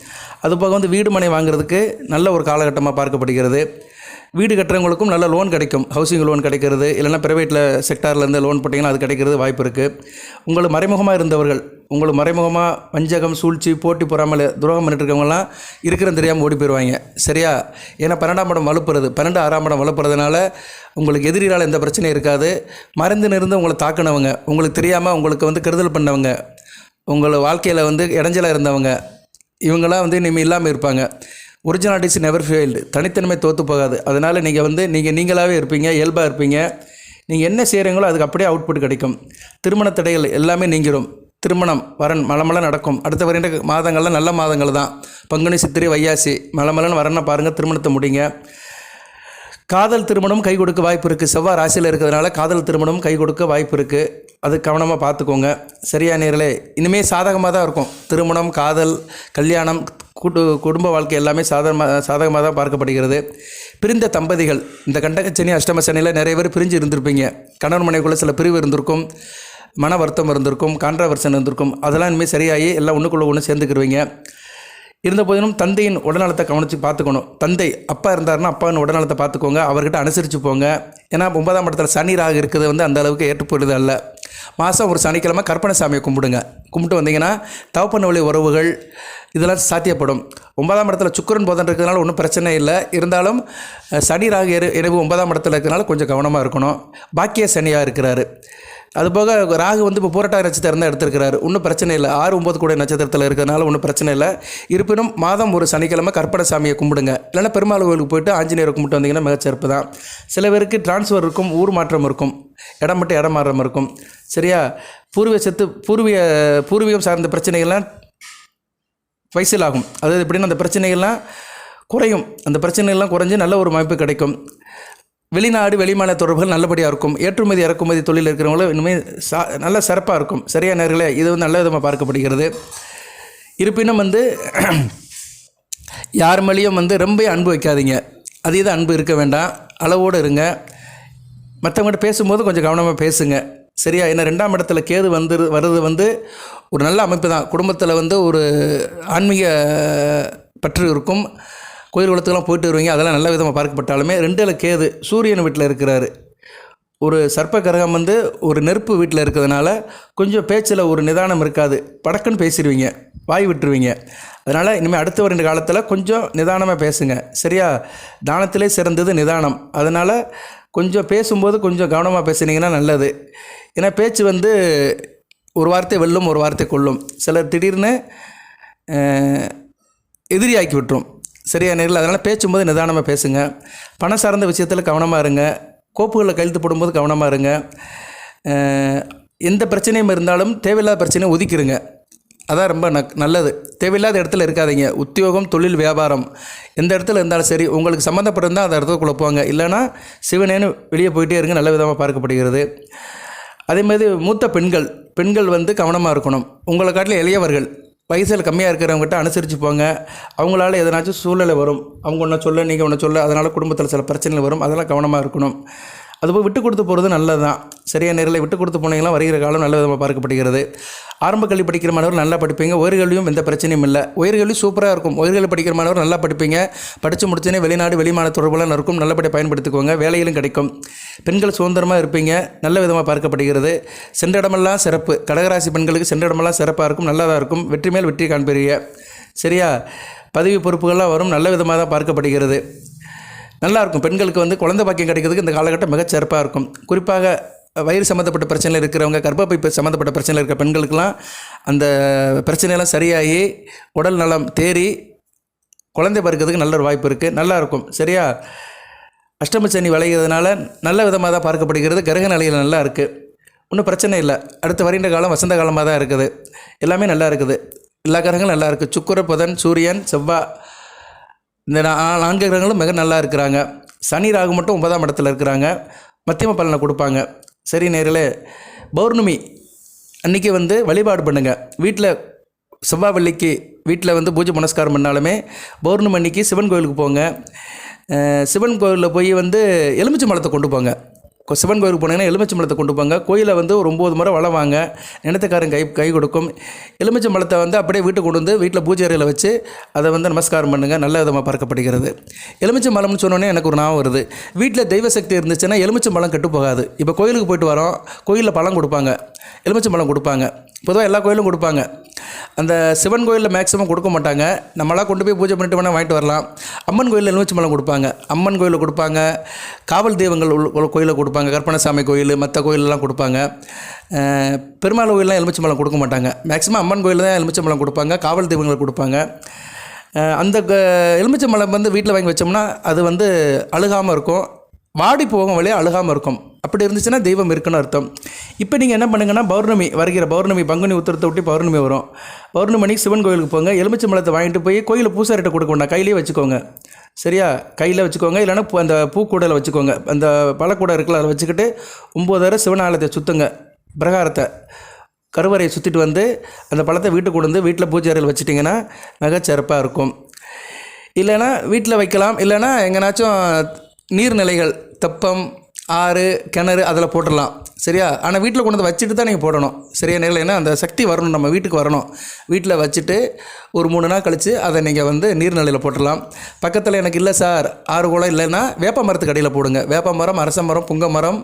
Speaker 1: அதுபோக வந்து வீடு மனை வாங்குறதுக்கு நல்ல ஒரு காலகட்டமாக பார்க்கப்படுகிறது. வீடு கட்டுறவங்களுக்கும் நல்ல லோன் கிடைக்கும். ஹவுசிங் லோன் கிடைக்கிறது இல்லைன்னா ப்ரைவேட்டில் செக்டார்லேருந்து லோன் போட்டிங்கன்னா அது கிடைக்கிறது வாய்ப்பு இருக்குது உங்களுக்கு மறைமுகமாக இருந்தவர்கள் உங்களுக்கு மறைமுகமாக வஞ்சகம் சூழ்ச்சி போட்டி பொறாமல் துரோகம் பண்ணிட்டு இருக்கவங்கலாம் இருக்கிற தெரியாமல் ஓடி போயிடுவாங்க சரியா? ஏன்னா பன்னெண்டாம் படம் வலுப்புறது பன்னெண்டு ஆறாம் படம் வலுப்புறதுனால உங்களுக்கு எதிரியால் எந்த பிரச்சனையும் இருக்காது. மறைந்து நிருந்து உங்களை தாக்குனவங்க உங்களுக்கு தெரியாமல் உங்களுக்கு வந்து கெடுதல் பண்ணவங்க உங்கள் வாழ்க்கையில் வந்து இடைஞ்சலாக இருந்தவங்க இவங்களாம் வந்து இனிமேல் இல்லாமல் இருப்பாங்க. ஒரிஜினாலிட்டிஸ் நெவர் ஃபெயில்டு தனித்தன்மை தோற்று போகாது. அதனால் நீங்கள் வந்து நீங்கள் நீங்களாகவே இருப்பீங்க இயல்பாக இருப்பீங்க. நீங்கள் என்ன செய்கிறீங்களோ அதுக்கு அப்படியே அவுட்புட் கிடைக்கும். திருமண தடைகள் எல்லாமே நீங்கிடும் திருமணம் வரன் மலமலை நடக்கும். அடுத்த வருகின்ற மாதங்கள்லாம் நல்ல மாதங்கள் தான். பங்குனி சித்திரை வையாசி மலமலன்னு வரனை பாருங்கள் திருமணத்தை முடிங்க. காதல் திருமணம் கை கொடுக்க வாய்ப்பு இருக்குது செவ்வாய் ராசியில் இருக்கிறதுனால காதல் திருமணம் கை கொடுக்க வாய்ப்பு இருக்குது அது கவனமாக பார்த்துக்கோங்க. சரியா நேர்களே இனிமேல் சாதகமாக தான் இருக்கும். திருமணம் காதல் கல்யாணம் கூட்டு குடும்ப வாழ்க்கை எல்லாமே சாதகமாக சாதகமாக தான் பார்க்கப்படுகிறது. பிரிந்த தம்பதிகள் இந்த கண்டகச்சனி அஷ்டம சனியில் நிறைய பேர் பிரிஞ்சு இருந்திருப்பீங்க. கணவன் மனைவிக்குள்ளே சில பிரிவு இருந்திருக்கும். மன வருத்தம் இருந்திருக்கும் கான்ட்ரவர்சன் இருந்திருக்கும். அதெல்லாம் இனிமேல் சரியாகி எல்லாம் ஒன்றுக்குள்ளே ஒன்று சேர்ந்துக்கிடுவீங்க இருந்த போதிலும் தந்தையின் உடல்நலத்தை கவனித்து பார்த்துக்கணும். தந்தை அப்பா இருந்தாருன்னா அப்பாவின் உடல்நலத்தை பார்த்துக்கோங்க. அவர்கிட்ட அனுசரித்து போங்க. ஏன்னா ஒன்பதாம் இடத்துல சனி ராகு இருக்கிறது வந்து அந்த அளவுக்கு ஏற்றுப்படுது அல்ல. மாதம் ஒரு சனிக்கிழமை கற்பனை சாமியை கும்பிடுங்க. கும்பிட்டு வந்தீங்கன்னா தவப்பண்ண வழி உறவுகள் இதெல்லாம் சாத்தியப்படும். ஒன்பதாம் இடத்துல சுக்கரன் போதன் இருக்கிறதுனால ஒன்றும் பிரச்சனை இல்லை. இருந்தாலும் சனி ராகு இரு- இணைவு ஒன்பதாம் இடத்துல இருக்கிறனால கொஞ்சம் கவனமாக இருக்கணும். பாக்கிய சனியாக இருக்கிறாரு. அதுபோக ராகு வந்து இப்போ பூரட்டாதி நட்சத்திரம் தான் எடுத்திருக்கிறாரு. ஒன்றும் பிரச்சனை இல்லை. ஆறு ஒம்பது கூட நட்சத்திரத்தில் இருக்கிறதுனால ஒன்றும் பிரச்சனை இல்லை. இருப்பினும் மாதம் ஒரு சனிக்கிழமை கற்பனை சாமியை கும்பிடுங்க. இல்லைன்னா பெருமாள் கோவிலுக்கு போயிட்டு ஆஞ்சநேயரை கும்பிட்டு வந்தீங்கன்னா மிகச்சிறப்பு தான். சில பேருக்கு டிரான்ஸ்ஃபர் இருக்கும் ஊர் மாற்றம் இருக்கும். இடம் மட்டும் இடம் மாற்றம் இருக்கும். சரியா? பூர்வீக சத்து பூர்வீக பூர்வீகம் சார்ந்த பிரச்சனைகள்லாம் வயசில் ஆகும். அதாவது எப்படின்னா அந்த பிரச்சனைகள்லாம் குறையும். அந்த பிரச்சனைகள்லாம் குறைஞ்சு நல்ல ஒரு அமைப்பு கிடைக்கும். வெளிநாடு வெளிமாநில தொடர்புகள் நல்லபடியாக இருக்கும். ஏற்றுமதி இறக்குமதி தொழில் இருக்கிறவங்களும் இனிமேல் சா நல்ல சிறப்பாக இருக்கும். சரியா நேர்களே? இது வந்து நல்ல விதமாக பார்க்கப்படுகிறது. இருப்பினும் வந்து யார் மேலேயும் வந்து ரொம்ப அன்பு வைக்காதீங்க. அதீத அன்பு இருக்க வேண்டாம். அளவோடு இருங்க. மற்றவங்ககிட்ட பேசும்போது கொஞ்சம் கவனமாக பேசுங்க. சரியா? ஏன்னா ரெண்டாம் இடத்துல கேது வந்து வர்றது வந்து ஒரு நல்ல அமைப்பு தான். குடும்பத்தில் வந்து ஒரு ஆன்மீக பற்று இருக்கும். கோயில் குளத்துக்கெல்லாம் போயிட்டு வருவீங்க. அதெல்லாம் நல்ல விதமாக பார்க்கப்பட்டாலுமே ரெண்டில் கேது சூரியன் வீட்டில் இருக்கிறாரு. ஒரு சர்ப்ப கிரகம் வந்து ஒரு நெருப்பு வீட்டில் இருக்கிறதுனால கொஞ்சம் பேச்சில் ஒரு நிதானம் இருக்காது. படக்குன்னு பேசிடுவீங்க. வாய் விட்டுருவீங்க. அதனால் இனிமேல் அடுத்த ஒரு ரெண்டு காலத்தில் கொஞ்சம் நிதானமாக பேசுங்க. சரியா? தானத்திலே சிறந்தது நிதானம். அதனால் கொஞ்சம் பேசும்போது கொஞ்சம் கவனமாக பேசுனீங்கன்னா நல்லது. ஏன்னா பேச்சு வந்து ஒரு வார்த்தை வெல்லும் ஒரு வார்த்தை கொள்ளும் சிலர் திடீர்னு எதிரியாக்கி விட்டுரும். சரியா நேரில். அதனால் பேசும்போது நிதானமாக பேசுங்க. பணம் சார்ந்த விஷயத்தில் கவனமாக இருங்க. கோப்புகளில் கழுத்து போடும்போது கவனமாக இருங்க. எந்த பிரச்சனையும் இருந்தாலும் தேவையில்லாத பிரச்சனையை ஒதுக்கிடுங்க அதான் ரொம்ப ந நல்லது. தேவையில்லாத இடத்துல இருக்காதீங்க. உத்தியோகம் தொழில் வியாபாரம். எந்த இடத்துல இருந்தாலும் சரி உங்களுக்கு சம்மந்தப்பட்டிருந்தால் அந்த இடத்துல குழப்புவாங்க. இல்லைன்னா சிவனேன்னு வெளியே போயிட்டே இருங்க. நல்ல விதமாக பார்க்கப்படுகிறது. அதே மாதிரி மூத்த பெண்கள். பெண்கள் வந்து கவனமாக இருக்கணும். உங்களை காட்டில் இளையவர்கள் வயசில் கம்மியாக இருக்கிறவங்ககிட்ட அனுசரித்து போங்க. அவங்களால எதனாச்சும் சூழ்நிலை வரும். அவங்க ஒன்று சொல்ல நீங்கள் ஒன்று சொல்ல அதனால் குடும்பத்தில் சில பிரச்சனைகள் வரும். அதெல்லாம் கவனமாக இருக்கணும். அதுபோல் விட்டு கொடுத்து போகிறது நல்லது தான் சரியான நேரில் விட்டு கொடுத்து போனீங்கன்னா வருகிற காலம் நல்ல விதமாக பார்க்கப்படுகிறது. ஆரம்ப கல்வி படிக்கிற மாணவர் நல்லா படிப்பீங்க. உயர்கல்வியும் எந்த பிரச்சனையும் இல்லை. உயர்கல்வி சூப்பராக இருக்கும். உயர்கல்வி படிக்கிற மாணவர் நல்லா படிப்பீங்க. படித்து முடிச்சோன்னே வெளிநாடு வெளிமான தொடர்புலாம் இருக்கும் நல்லபடியாக பயன்படுத்திக்கோங்க. வேலையிலும் கிடைக்கும். பெண்கள் சுதந்திரமாக இருப்பீங்க. நல்ல விதமாக பார்க்கப்படுகிறது. சென்ற இடமெல்லாம் சிறப்பு. கடகராசி பெண்களுக்கு சென்ற இடமெல்லாம் சிறப்பாக இருக்கும். நல்லதாக இருக்கும். வெற்றி மேல் வெற்றி காண்பீங்க சரியா? பதவி பொறுப்புகள்லாம் வரும். நல்ல விதமாக தான் பார்க்கப்படுகிறது. நல்லாயிருக்கும். பெண்களுக்கு வந்து குழந்தை பாக்கியம் கிடைக்கிறதுக்கு இந்த காலகட்டம் மிகச் சிறப்பாக இருக்கும். குறிப்பாக வயிறு சம்மந்தப்பட்ட பிரச்சனையில் இருக்கிறவங்க கர்ப்பப்பை சம்மந்தப்பட்ட பிரச்சனையில் இருக்கிற பெண்களுக்கெல்லாம் அந்த பிரச்சனையெல்லாம் சரியாகி உடல் நலம் தேறி குழந்தை பிறக்கிறதுக்கு நல்ல ஒரு வாய்ப்பு இருக்குது நல்லாயிருக்கும். சரியா? அஷ்டம சனி விளைகிறதுனால நல்ல விதமாக தான் பார்க்கப்படுகிறது. கிரக நிலையில் நல்லா இருக்குது ஒன்றும் பிரச்சனை இல்லை. அடுத்து வருகின்ற காலம் வசந்த காலமாக தான் இருக்குது. எல்லாமே நல்லா இருக்குது. எல்லா கிரகங்களும் நல்லா இருக்குது சுக்கர புதன் சூரியன் செவ்வாய் இந்த நான்கு கிரகங்களும் மிக நல்லா இருக்கிறாங்க. சனி ராகு மட்டும் ஒன்பதாம் இடத்துல இருக்கிறாங்க. மத்தியம பலனை கொடுப்பாங்க. சரி நேரில் பௌர்ணமி அன்றைக்கி வந்து வழிபாடு பண்ணுங்கள் வீட்டில் செவ்வாய் வெள்ளிக்கு வீட்டில் வந்து பூஜை புனஸ்காரம் பண்ணாலுமே பௌர்ணமி அன்னைக்கு சிவன் கோயிலுக்கு போங்க. சிவன் கோயிலில் போய் வந்து எலுமிச்சை மலத்தை கொண்டு போங்க. சிவன் கோயிலுக்கு போனீங்கன்னா எலுமிச்சை மலத்தை கொண்டு போங்க. கோயிலை வந்து ஒரு ஒம்பது முறை வளம் வாங்க. கை கை கொடுக்கும். எலுமிச்சம்பழத்தை வந்து அப்படியே வீட்டுக்கு கொண்டு வந்து வீட்டில் பூஜை அறையில் வச்சு அதை வந்து நமஸ்காரம் பண்ணுங்கள் நல்ல விதமாக பார்க்கப்படுகிறது எலுமிச்சை மலம்னு சொன்னோன்னே எனக்கு ஒரு ஞாபகம் வருது. வீட்டில் தெய்வ சக்தி இருந்துச்சுன்னா எலுமிச்சம்பழம் மலம் கெட்டு போகாது. இப்போ கோயிலுக்கு போயிட்டு வரோம். கோயிலில் பழம் கொடுப்பாங்க. எலுமிச்சை பழம் கொடுப்பாங்க. பொதுவாக எல்லா கோயிலும் கொடுப்பாங்க. அந்த சிவன் கோயிலில் மேக்ஸிமம் கொடுக்க மாட்டாங்க. நம்மளாம் கொண்டு போய் பூஜை பண்ணிட்டு வேணால் வாங்கிட்டு வரலாம். அம்மன் கோயிலில் எலுமிச்சை பழம் கொடுப்பாங்க. அம்மன் கோயிலில் கொடுப்பாங்க. காவல் தெய்வங்கள் உள்ள உள்ள கோயிலில் கொடுப்பாங்க. கொடுப்பாங்க. கற்பனசாமி கோயில் மற்ற கோயிலெலாம் கொடுப்பாங்க. பெருமாள் கோயிலெலாம் எலுமிச்சை கொடுக்க மாட்டாங்க. மேக்ஸிமம் அம்மன் கோயிலில் தான் எலுமிச்சை மலம் கொடுப்பாங்க. காவல் தெய்வங்களை கொடுப்பாங்க. அந்த க- எலுமிச்சை மலம் வந்து வீட்டில் வாங்கி வச்சோம்னா அது வந்து அழுகாமல் இருக்கும். வாடி போகும் வழியே அழுகாமல் இருக்கும். அப்படி இருந்துச்சுன்னா தெய்வம் இருக்குன்னு அர்த்தம். இப்போ நீங்கள் என்ன பண்ணுங்கன்னா பௌர்ணமி வருகிற பௌர்ணமி பங்குனி உத்தரத்தை ஒட்டி பௌர்ணமி வரும். பௌர்ணமி சிவன் கோயிலுக்கு போங்க. எலுமிச்சை மலத்தை வாங்கிட்டு போய் கோயிலில் பூசாரிட்ட கொடுக்க வேண்டாம். கையிலேயே வச்சுக்கோங்க. சரியா? கையில் வச்சுக்கோங்க. இல்லைன்னா அந்த பூக்கூடையில் வச்சுக்கோங்க. அந்த பழக்கூடை இருக்குல்ல அதை வச்சுக்கிட்டு ஒம்போதரை சிவனாலயத்தை சுற்றுங்க பிரகாரத்தை. கருவறையை சுற்றிட்டு வந்து அந்த பழத்தை வீட்டுக்கு கொண்டு வந்து வீட்டில் பூஜை அறையில் வச்சுட்டிங்கன்னா மிகச்சிறப்பாக இருக்கும். இல்லைன்னா வீட்டில் வைக்கலாம். இல்லைன்னா எங்கேனாச்சும் நீர்நிலைகள் தெப்பம் ஆறு கிணறு அதில் போட்டுடலாம். சரியா? ஆனால் வீட்டில் கொண்டு வந்து வச்சுட்டு தான் நீங்கள் போடணும். சரியா? நேரில் ஏன்னா அந்த சக்தி வரணும். நம்ம வீட்டுக்கு வரணும். வீட்டில் வச்சுட்டு ஒரு மூணு நாள் கழித்து அதை நீங்கள் வந்து நீர்நிலையில் போட்டுடலாம். பக்கத்தில் எனக்கு இல்லை சார். ஆறு குளம் இல்லைன்னா வேப்ப மரத்துக்கு அடியில் போடுங்க. வேப்ப மரம் அரச மரம் புங்க மரம்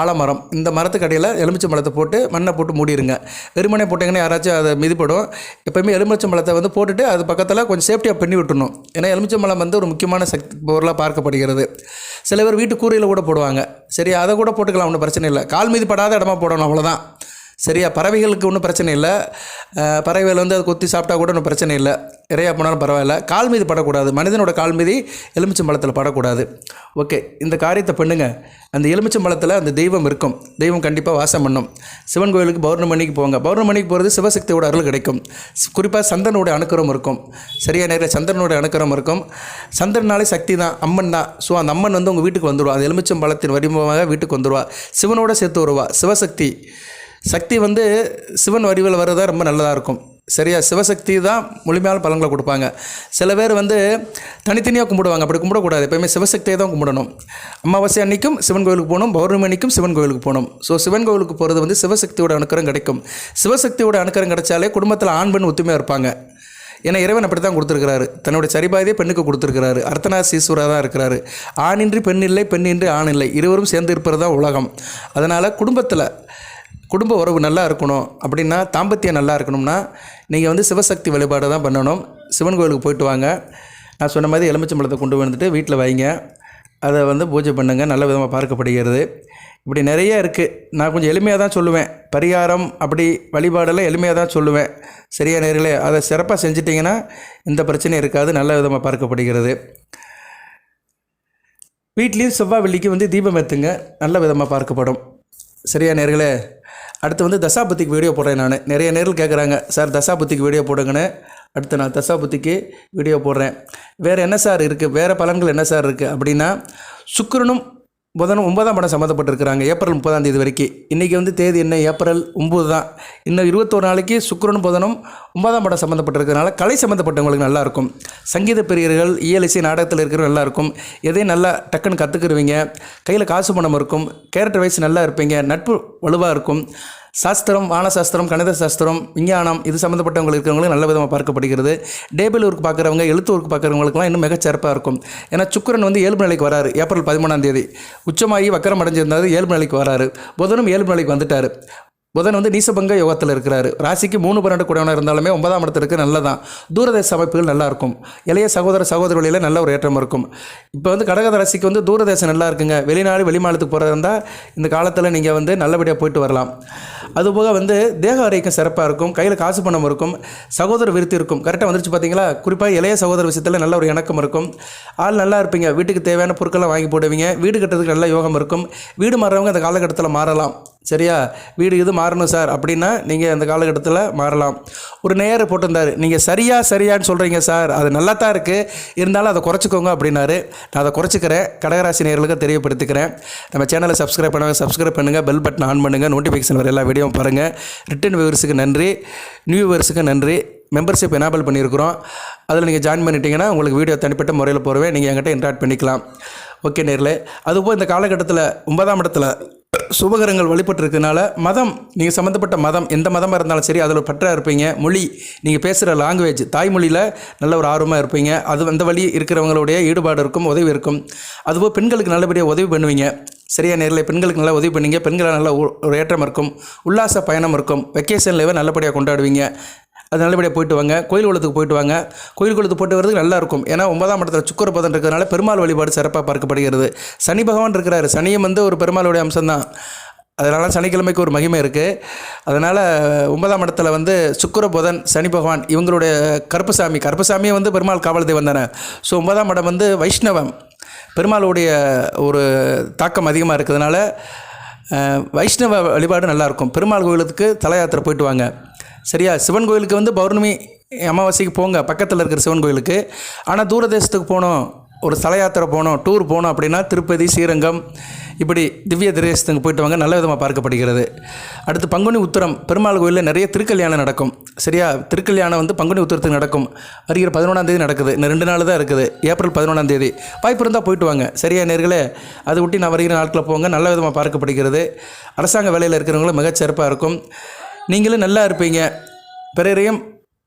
Speaker 1: ஆலமரம் இந்த மரத்துக்கு அடியில் எலுமிச்சை பழத்தை போட்டு மண்ணை போட்டு மூடிடுங்க. வெறுமனே போட்டிங்கன்னா யாராச்சும் அதை மிதிப்படும். எப்போயுமே எலுமிச்சை பழத்தை வந்து போட்டுட்டு அது பக்கத்தில் கொஞ்சம் சேஃப்டியாக பண்ணி விட்டுணும் ஏன்னா எலுமிச்சை பழம் வந்து ஒரு முக்கியமான சக்தி பொருளாக பார்க்கப்படுகிறது. சில பேர் வீட்டு கூரையில் கூட போடுவாங்க. சரி அதை கூட போட்டுக்கலாம். ஒன்றும் பிரச்சனை இல்லை. கால் மீது படாத இடமா போடணும் அவ்வளோதான் சரியா? பறவைகளுக்கு ஒன்றும் பிரச்சனை இல்லை. பறவைகள் வந்து அதை கொத்தி சாப்பிட்டா கூட ஒன்றும் பிரச்சனை இல்லை. நிறையா போனாலும் பரவாயில்ல. கால் மீது படக்கூடாது. மனிதனோட கால் மீதி எலுமிச்சம்பழத்தில் படக்கூடாது. ஓகே இந்த காரியத்தை பண்ணுங்க. அந்த எலுமிச்சம்பழத்தில் அந்த தெய்வம் இருக்கும். தெய்வம் கண்டிப்பாக வாசம் பண்ணும். சிவன் கோயிலுக்கு பௌர்ணமணிக்கு போங்க. பௌர்ணமணிக்கு போகிறது சிவசக்தியோட அருள் கிடைக்கும். குறிப்பாக சந்திரனோட அணுக்கரம் இருக்கும். சரியா? நேரில் சந்திரனோட அணுக்கரம் இருக்கும். சந்திரனாலே சக்தி தான் அம்மன் தான். ஸோ அந்த அம்மன் வந்து உங்கள் வீட்டுக்கு வந்துடுவா அந்த எலுமிச்சம்பழத்தின் வடிவமாக வீட்டுக்கு வந்துடுவா சிவனோட சேர்த்து வருவா. சிவசக்தி. சக்தி வந்து சிவன் வடிவில் வர்றதா ரொம்ப நல்லதாக இருக்கும். சரியா? சிவசக்தி தான் முழுமையான பலன்களை கொடுப்பாங்க. சில பேர் வந்து தனித்தனியாக கும்பிடுவாங்க. அப்படி கும்பிடக்கூடாது. எப்பயுமே சிவசக்தியை தான் கும்பிடணும். அமாவாசை அன்னைக்கும் சிவன் கோயிலுக்கு போகணும். பௌர்ணமி அன்னைக்கும் சிவன் கோயிலுக்கு போகணும். ஸோ சிவன் கோயிலுக்கு போகிறது வந்து சிவசக்தியோட அனுக்கரம் கிடைக்கும். சிவசக்தியோட அனுக்கரம் கிடைச்சாலே குடும்பத்தில் ஆண் பெண் ஒத்துமையாக இருப்பாங்க. ஏன்னா இறைவன் அப்படி தான் கொடுத்துருக்கிறாரு. தன்னுடைய சரிபாதியை பெண்ணுக்கு கொடுத்துருக்கிறாரு. அர்த்தநாசீஸ்வராக தான் இருக்கிறாரு. ஆணின்றி பெண் இல்லை பெண்ணின்றி ஆண் இல்லை. இருவரும் சேர்ந்து இருப்பது தான் உலகம். அதனால் குடும்பத்தில் குடும்ப உறவு நல்லா இருக்கணும் அப்படின்னா தாம்பத்தியம் நல்லா இருக்கணும்னா நீங்கள் வந்து சிவசக்தி வழிபாடு தான் பண்ணணும். சிவன் கோயிலுக்கு போயிட்டு வாங்க. நான் சொன்ன மாதிரி எலுமிச்சம்பழத்தை கொண்டு வந்துட்டு வீட்டில் வைங்க. அதை வந்து பூஜை பண்ணுங்கள் நல்ல விதமாக பார்க்கப்படுகிறது. இப்படி நிறைய இருக்குது நான் கொஞ்சம் எளிமையாக தான் சொல்லுவேன். பரிகாரம் அப்படி வழிபாடெல்லாம் எளிமையாக தான் சொல்லுவேன். சரியா நேர்களே? அதை சிறப்பாக செஞ்சிட்டிங்கன்னா இந்த பிரச்சனையும் இருக்காது. நல்ல விதமாக பார்க்கப்படுகிறது. வீட்லேயும் செவ்வாய் வெள்ளிக்கு வந்து தீபம் ஏற்றுங்க நல்ல விதமாக பார்க்கப்படும். சரியா நேர்களே? அடுத்து வந்து தசாபுத்திக்கு வீடியோ போடுறேன் நான். நிறைய நேரில் கேட்குறாங்க சார் தசாபுத்திக்கு வீடியோ போடுங்கன்னு. அடுத்து நான் தசாபுத்திக்கு வீடியோ போடுறேன். வேறு என்ன சார் இருக்குது வேறு பலன்கள் என்ன சார் இருக்குது அப்படின்னா சுக்கிரனும் புதன் ஒன்பதாம் படம் சம்மந்தப்பட்டிருக்கிறாங்க. ஏப்ரல் முப்பதாம் தேதி வரைக்கும் இன்றைக்கி வந்து தேதி என்ன? ஏப்ரல் ஒம்பது தான். இன்னும் இருபத்தோரு நாளைக்கு சுக்கரனும் புதனும் ஒன்பதாம் படம் சம்மந்தப்பட்டிருக்கிறதுனால கலை சம்மந்தப்பட்டவங்களுக்கு நல்லாயிருக்கும். சங்கீத பிரியர்கள் இயலிசை நாடகத்தில் இருக்கிறவங்க நல்லா இருக்கும் எதையும் நல்லா டக்குன்னு கற்றுக்குருவீங்க கையில் காசு பணம் இருக்கும். கேரக்டர் வைஸ் நல்லா இருப்பீங்க. நட்பு வலுவாக இருக்கும். சாஸ்திரம் வானசாஸ்திரம் கணித சாஸ்திரம் விஞ்ஞானம் இது சம்மந்தப்பட்டவங்க இருக்கிறவங்களுக்கு நல்ல விதமாக பார்க்கப்படுகிறது. டேபிள் ஒர்க் பார்க்குறவங்க எழுத்து ஒர்க் பார்க்குறவங்களுக்குலாம் இன்னும் மிகச்சிறப்பாக இருக்கும். ஏன்னா சுக்கிரன் வந்து ஏழ்பு நிலைக்கு வராரு ஏப்ரல் பதிமூணாம் தேதி. உச்சமாகி வக்கரம் அடைஞ்சிருந்தாரு ஏழ்பு நிலைக்கு வராரு. புதனும் ஏழ்பு நிலைக்கு வந்துட்டார். புதன் வந்து நீசபங்க யோகத்தில் இருக்கிறார். ராசிக்கு மூணு பன்னெண்டு கூடவனாக இருந்தாலுமே ஒன்பதாம் இடத்திற்கு நல்லதான். தூரதேச அமைப்புகள் நல்லா இருக்கும் இளைய சகோதர சகோதரிகளில் நல்ல ஒரு ஏற்றம் இருக்கும். இப்போ வந்து கடகத ராசிக்கு வந்து தூரதேசம் நல்லா இருக்குங்க. வெளிநாடு வெளிமாநிலத்துக்கு போகிறதா இருந்தால் இந்த காலத்தில் நீங்கள் வந்து நல்லபடியாக போயிட்டு வரலாம். அதுபோக வந்து தேக ஆரோக்கியம் சிறப்பாக இருக்கும். கையில் காசு பணம் இருக்கும். சகோதர விருத்தி இருக்கும். கரெக்டாக வந்துருச்சு பார்த்தீங்களா குறிப்பாக இளைய சகோதர விஷயத்தில் நல்ல ஒரு இணக்கம் இருக்கும். ஆள் நல்லா இருப்பீங்க. வீட்டுக்கு தேவையான பொருட்கள்லாம் வாங்கி போடுவீங்க. வீடு கட்டுறதுக்கு நல்ல யோகம் இருக்கும். வீடு மாறுறவங்க அந்த காலகட்டத்தில் மாறலாம். சரியா? வீடு இது மாறணும் சார். அப்படின்னா நீங்கள் அந்த காலகட்டத்தில் மாறலாம். ஒரு நேயர் போட்டிருந்தார். நீங்கள் சரியா சரியான்னு சொல்கிறீங்க சார். அது நல்லா தான் இருக்குது இருந்தாலும் அதை குறைச்சிக்கோங்க அப்படின்னாரு. நான் அதை குறைச்சிக்கிறேன். கடகராசி நேர்களுக்கு தெரியப்படுத்திக்கிறேன். நம்ம சேனலை சப்ஸ்கிரைப் பண்ணுங்கள் சப்ஸ்கிரைப் பண்ணுங்கள் பெல் பட்டன் ஆன் பண்ணுங்கள் நோட்டிஃபிகேஷன் வர எல்லா வீடியோவும் பாருங்கள் ரிட்டன் வியூவர்ஸுக்கு நன்றி. நியூ வியூவர்ஸுக்கு நன்றி. மெம்பர்ஷிப் எனேபிள் பண்ணியிருக்கிறோம். அதில் நீங்கள் ஜாயின் பண்ணிட்டீங்கன்னா உங்களுக்கு வீடியோ தனிப்பட்ட முறையில் போகிறவே நீங்கள் என்கிட்ட இன்ட்ராக்ட் பண்ணிக்கலாம். ஓகே நேரில் அதுபோல் இந்த காலகட்டத்தில் ஒன்பதாம் இடத்துல சுபகரங்கள் வழிபட்டிருக்கனால மதம் நீங்கள் சம்மந்தப்பட்ட மதம் எந்த மதமாக இருந்தாலும் சரி அதில் பற்றாக இருப்பீங்க. மொழி நீங்கள் பேசுகிற லாங்குவேஜ் தாய்மொழியில் நல்ல ஒரு ஆர்வமாக இருப்பீங்க. அது அந்த வழி இருக்கிறவங்களுடைய ஈடுபாடு இருக்கும் உதவி இருக்கும். அதுபோல் பெண்களுக்கு நல்லபடியாக உதவி பண்ணுவீங்க. சரியா நேரில் பெண்களுக்கு நல்லா உதவி பண்ணுவீங்க. பெண்களை நல்ல ஒரு ஒரு ஏற்றம் இருக்கும். உல்லாச பயணம் இருக்கும். வெக்கேஷன் நல்லபடியாக கொண்டாடுவீங்க. அது நல்லபடியாக போயிட்டு வாங்க. கோயில் குளத்துக்கு போயிட்டு வாங்க. கோயில் குளத்துக்கு போயிட்டு வரதுக்கு நல்லா இருக்கும் ஏன்னா ஒன்பதாம் இடத்துல சுக்கர பதன் இருக்கிறதுனால பெருமாள் வழிபாடு சிறப்பாக பார்க்கப்படுகிறது. சனி பகவான் இருக்கிறாரு. சனியும் வந்து ஒரு பெருமாளுடைய அம்சம்தான். அதனால் சனிக்கிழமைக்கு ஒரு மகிமை இருக்குது அதனால் ஒன்பதாம் இடத்துல வந்து சுக்கர புதன் சனி பகவான் இவங்களுடைய கருப்பசாமி கருப்பசாமியே வந்து பெருமாள் காவல் தெய்வம் தானே. ஸோ ஒன்பதாம் இடம் வந்து வைஷ்ணவம். பெருமாளுடைய ஒரு தாக்கம் அதிகமாக இருக்கிறதுனால வைஷ்ணவ வழிபாடு நல்லாயிருக்கும். பெருமாள் கோயிலுக்கு தல யாத்திரை போயிட்டு வாங்க. சரியா? சிவன் கோயிலுக்கு வந்து பௌர்ணமி அமாவாசைக்கு போங்க. பக்கத்தில் இருக்கிற சிவன் கோயிலுக்கு. ஆனால் தூரதேசத்துக்கு போகணும். ஒரு தல யாத்திரை போகணும். டூர் போகணும் அப்படின்னா திருப்பதி ஸ்ரீரங்கம் இப்படி திவ்ய திரேசத்துக்கு போயிட்டு வாங்க நல்ல விதமாக பார்க்கப்படுகிறது. அடுத்து பங்குனி உத்தரம் பெருமாள் கோயிலில் நிறைய திருக்கல்யாணம் நடக்கும். சரியா? திருக்கல்யாணம் வந்து பங்குனி உத்தரத்துக்கு நடக்கும். வருகிற பதினொன்றாம் தேதி நடக்குது. இன்னும் ரெண்டு நாள் தான் இருக்குது. ஏப்ரல் பதினொன்றாம் தேதி. வாய்ப்பு இருந்தால் போயிட்டு வாங்க. சரியா நேர்களே? அதை ஒட்டி நான் வருகிற நாட்களில் போங்க. நல்ல விதமாக பார்க்கப்படுகிறது. அரசாங்க வேலையில் இருக்கிறவங்களும் மிகச்சிறப்பாக இருக்கும். நீங்களும் நல்லா இருப்பீங்க. பிறரையும்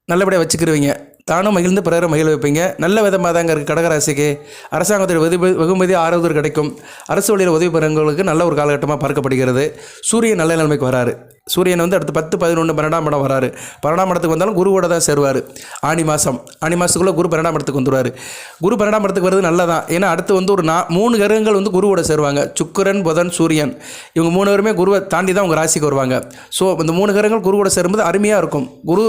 Speaker 1: நல்லபடியாக வச்சுக்கிருவீங்க. தானும் மகிழ்ந்து பிறரை மகிழ வைப்பீங்க. நல்ல விதமாக தாங்க இருக்குது கடகராசிக்கு. அரசாங்கத்தில் வெகு வெகுமதி ஆறுதல் கிடைக்கும். அரசு வழியில் உதவி பெறவங்களுக்கு நல்ல ஒரு காலகட்டமாக பார்க்கப்படுகிறது. சூரியன் நல்ல நிலைமைக்கு வராரு. சூரியன் வந்து அடுத்து பத்து பதினொன்று பன்னெண்டாம் இடம் வராரு. பன்னெண்டாம் இடத்துக்கு வந்தாலும் குருவோட தான் சேருவார். ஆணி மாதம் ஆணி மாதத்துக்குள்ளே குரு பன்னெண்டாம் இடத்துக்கு வந்துடுவார் குரு பன்னெண்டாம் இடத்துக்கு வருது நல்லதான் ஏன்னா அடுத்து வந்து ஒரு நா மூணு கிரகங்கள் வந்து குருவோட சேருவாங்க. சுக்கிரன் புதன் சூரியன். இவங்க மூணு பேருமே குருவை தாண்டி தான் உங்கள் ராசிக்கு வருவாங்க. ஸோ இந்த மூணு கிரகங்கள் குருவோட சேரும்போது அருமையாக இருக்கும். குரு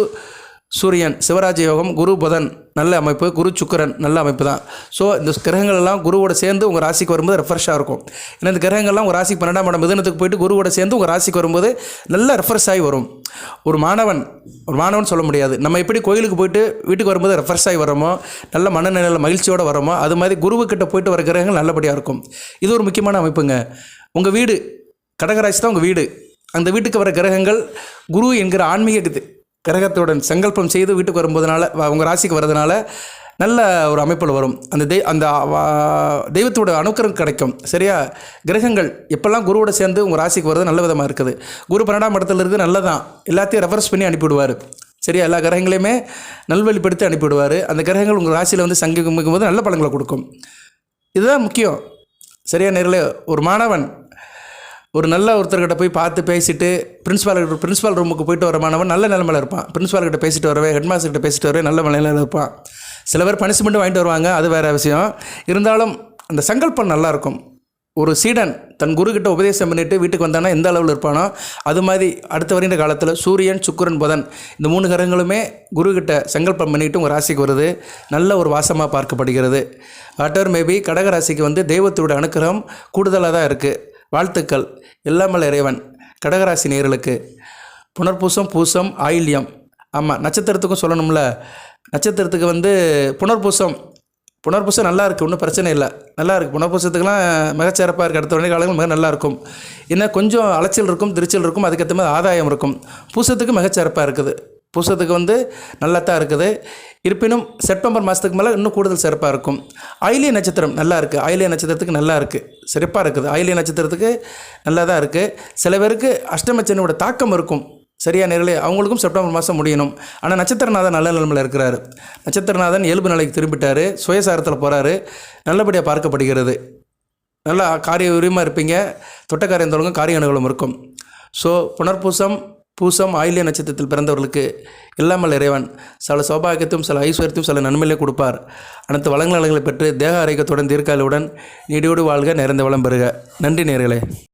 Speaker 1: சூரியன் சிவராஜ யோகம் குரு புதன் நல்ல அமைப்பு குரு சுக்கிரன் நல்ல அமைப்பு தான். ஸோ இந்த கிரகங்கள் எல்லாம் குருவோட சேர்ந்து உங்கள் ராசிக்கு வரும்போது ரெஃப்ரெஷ்ஷாக இருக்கும். ஏன்னா இந்த கிரகங்கள்லாம் உங்கள் ராசிக்கு பன்னெண்டாம் இடம் மிதனத்துக்கு போயிட்டு குருவோட சேர்ந்து உங்கள் ராசிக்கு வரும்போது நல்ல ரெஃப்ரெஷ் ஆகி வரும். ஒரு மாணவன் ஒரு மாணவன் சொல்ல முடியாது. நம்ம எப்படி கோயிலுக்கு போயிட்டு வீட்டுக்கு வரும்போது ரெஃப்ரெஷ் ஆகி வரோமோ நல்ல மனநிலையில் மகிழ்ச்சியோடு வரோமோ அது மாதிரி குருவுக்கிட்ட போயிட்டு வர கிரகங்கள் நல்லபடியாக இருக்கும். இது ஒரு முக்கியமான அமைப்புங்க. உங்கள் வீடு கடகராசி தான் உங்கள் வீடு. அந்த வீட்டுக்கு வர கிரகங்கள் குரு என்கிற ஆன்மீக கிரகத்துடன் சங்கல்பம் செய்து வீட்டுக்கு வரும்போதனால உங்கள் ராசிக்கு வர்றதுனால நல்ல ஒரு அமைப்பில் வரும். அந்த தெய் அந்த வா- தெய்வத்தோட அணுக்கரம் கிடைக்கும். சரியா? கிரகங்கள் எப்பெல்லாம் குருவோட சேர்ந்து உங்கள் ராசிக்கு வர்றது நல்ல விதமாக இருக்குது. குரு பன்னெண்டாம் இடத்துல இருக்குது நல்லதான். எல்லாத்தையும் ரெஃபரன்ஸ் பண்ணி அனுப்பிவிடுவார். சரியா? எல்லா கிரகங்களையுமே நல்வழிப்படுத்தி அனுப்பிவிடுவார். அந்த கிரகங்கள் உங்கள் ராசியில் வந்து சங்கிக்கும் போது நல்ல பலங்களை கொடுக்கும். இதுதான் முக்கியம். சரியா? நேரில் ஒரு மாணவன் ஒரு நல்ல ஒருத்தர்கிட்ட போய் பார்த்து பேசிட்டு பிரின்ஸ்பால் பிரின்ஸ்பால் ரூமுக்கு போயிட்டு வர மாணவன் நல்ல நிலமையில இருப்பான். பிரின்ஸ்பால்கிட்ட பேசிட்டு வரவே ஹெட்மாஸ்டர்கிட்ட பேசிட்டு வரவே நல்ல நிலையில் இருப்பான். சில பேர் பனிஷ்மெண்ட் வாங்கிட்டு வருவாங்க அது வேற விஷயம். இருந்தாலும் அந்த சங்கல்பம் நல்லாயிருக்கும் ஒரு சீடன் தன் குருக்கிட்ட உபதேசம் பண்ணிட்டு வீட்டுக்கு வந்தானா எந்த அளவில் இருப்பானோ அது மாதிரி அடுத்த வருகின்ற காலத்தில் சூரியன் சுக்கிரன் புதன் இந்த மூணு கிரகங்களுமே குரு சங்கல்பம் பண்ணிட்டு உங்கள் ராசிக்கு வருது. நல்ல ஒரு வாசமாக பார்க்கப்படுகிறது. வாட்டர் மேபி கடக ராசிக்கு வந்து தெய்வத்தோட அனுக்கிரகம் கூடுதலாக தான் இருக்குது வாழ்த்துக்கள். எல்லாமல் இறைவன் கடகராசி நேர்களுக்கு புனர்பூசம் பூசம் ஆயில்யம். ஆமாம் நட்சத்திரத்துக்கும் சொல்லணும்ல. நட்சத்திரத்துக்கு வந்து புனர்பூசம். புனர்பூசம் நல்லா இருக்குது ஒன்றும் பிரச்சனை இல்லை. நல்லா இருக்குது புனர்பூசத்துக்கெல்லாம் மிகச்சிறப்பாக இருக்குது அடுத்த உடனே காலங்கள் மிக நல்லா இருக்கும். என்ன கொஞ்சம் அலைச்சல் இருக்கும் திருச்சல் இருக்கும் அதுக்கேற்ற மாதிரி ஆதாயம் இருக்கும். பூசத்துக்கு மிகச்சிறப்பாக இருக்குது. பூசத்துக்கு வந்து நல்லா தான் இருக்குது. இருப்பினும் செப்டம்பர் மாதத்துக்கு மேலே இன்னும் கூடுதல் சிறப்பாக இருக்கும். ஆயிலிய நட்சத்திரம் நல்லா இருக்குது ஆயிலிய நட்சத்திரத்துக்கு நல்லா இருக்குது சிறப்பாக இருக்குது. ஆயிலிய நட்சத்திரத்துக்கு நல்லா தான் இருக்குது சில பேருக்கு அஷ்டமச்சனியோட தாக்கம் இருக்கும். சரியா நேரிலே அவங்களுக்கும் செப்டம்பர் மாதம் முடியணும். ஆனால் நட்சத்திரநாதன் நல்ல நிலைமையில் இருக்கிறாரு. நட்சத்திரநாதன் இயல்பு நிலைக்கு திரும்பிட்டார். சுயசாரத்தில் போகிறாரு நல்லபடியாக பார்க்கப்படுகிறது. நல்லா காரிய உரிமையாக இருப்பீங்க. தொட்டக்காரியம் தொடங்கும் காரிய அனுகூலம் இருக்கும். ஸோ புனர்பூசம் பூசம் ஆயில்ய நட்சத்திரத்தில் பிறந்தவர்களுக்கு இல்லாமல் இறைவன் சில சௌபாகியத்தையும் சில ஐஸ்வர்யத்தையும் சில நன்மையிலே கொடுப்பார். அனைத்து வளங்கள் நலங்களை பெற்று தேக ஆரோக்கியத்துடன் தீர்க்காலுடன் நீடியோடு வாழ்க நிறைந்த வளம் பெறுக. நன்றி நேர்களே.